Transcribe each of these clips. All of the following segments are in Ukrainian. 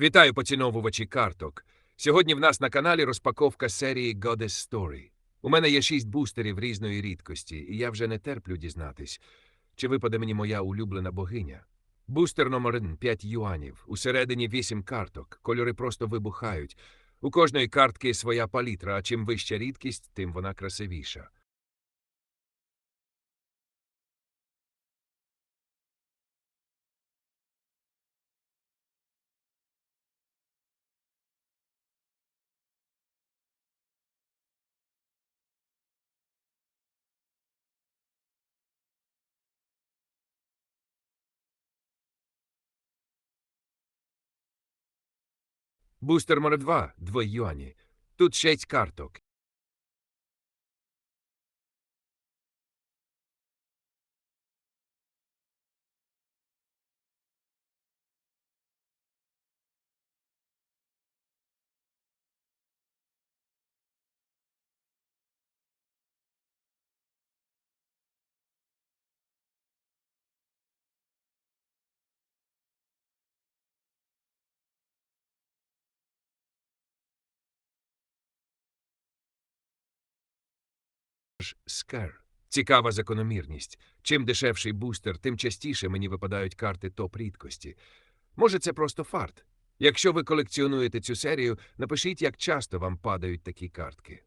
Вітаю поціновувачі карток. Сьогодні в нас на каналі розпаковка серії Goddess Story. У мене є шість бустерів різної рідкості, і я вже не терплю дізнатись, чи випаде мені моя улюблена богиня. Бустер номер 1 – 5 юанів, усередині 8 карток, кольори просто вибухають. У кожної картки своя палітра, а чим вища рідкість, тим вона красивіша. Бустер номер 2 – 2 юані. Тут 6 карток. Ж Цікава закономірність. Чим дешевший бустер, тим частіше мені випадають карти топ рідкості. Може, це просто фарт. Якщо ви колекціонуєте цю серію, напишіть, як часто вам падають такі картки.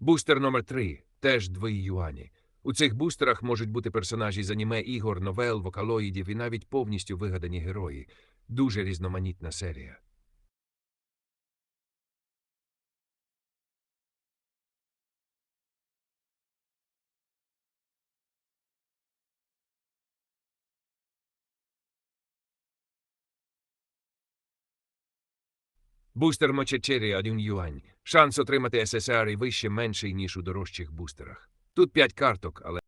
Бустер номер 3 теж 2 юані. У цих бустерах можуть бути персонажі з аніме ігор, новел, вокалоїдів і навіть повністю вигадані герої. Дуже різноманітна серія. Бустер Мочечері 1 юань. Шанс отримати ССР і вище менший, ніж у дорожчих бустерах. Тут п'ять карток, але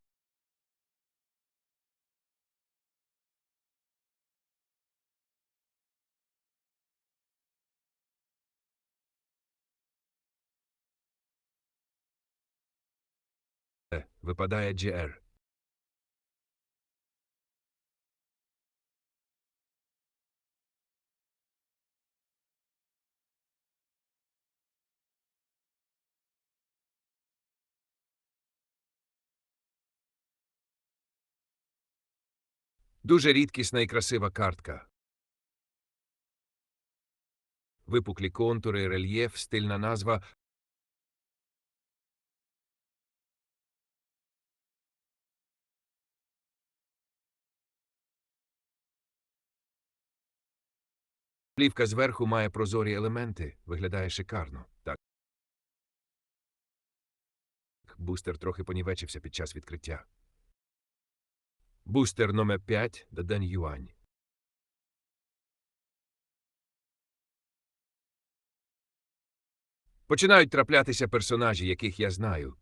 випадає GR. Дуже рідкісна і красива картка. Випуклі контури, рельєф, стильна назва. Плівка зверху має прозорі елементи, виглядає шикарно. Так. Бустер трохи понівечився під час відкриття. Бустер номер 5 Даден Юань. Починають траплятися персонажі, яких я знаю.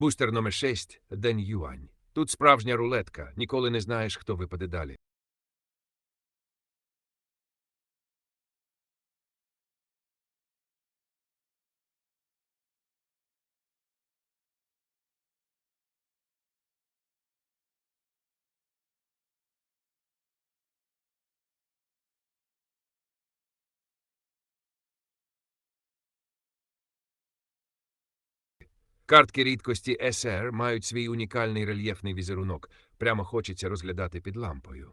Бустер номер 6 Ден Юань. Тут справжня рулетка, ніколи не знаєш, хто випаде далі. Картки рідкості SR мають свій унікальний рельєфний візерунок. Прямо хочеться розглядати під лампою.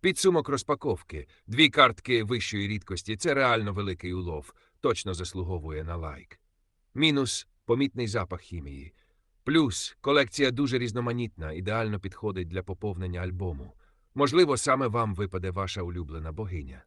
Підсумок розпаковки. Дві картки вищої рідкості це реально великий улов, точно заслуговує на лайк. Мінус помітний запах хімії. Плюс колекція дуже різноманітна, ідеально підходить для поповнення альбому. Можливо, саме вам випаде ваша улюблена богиня.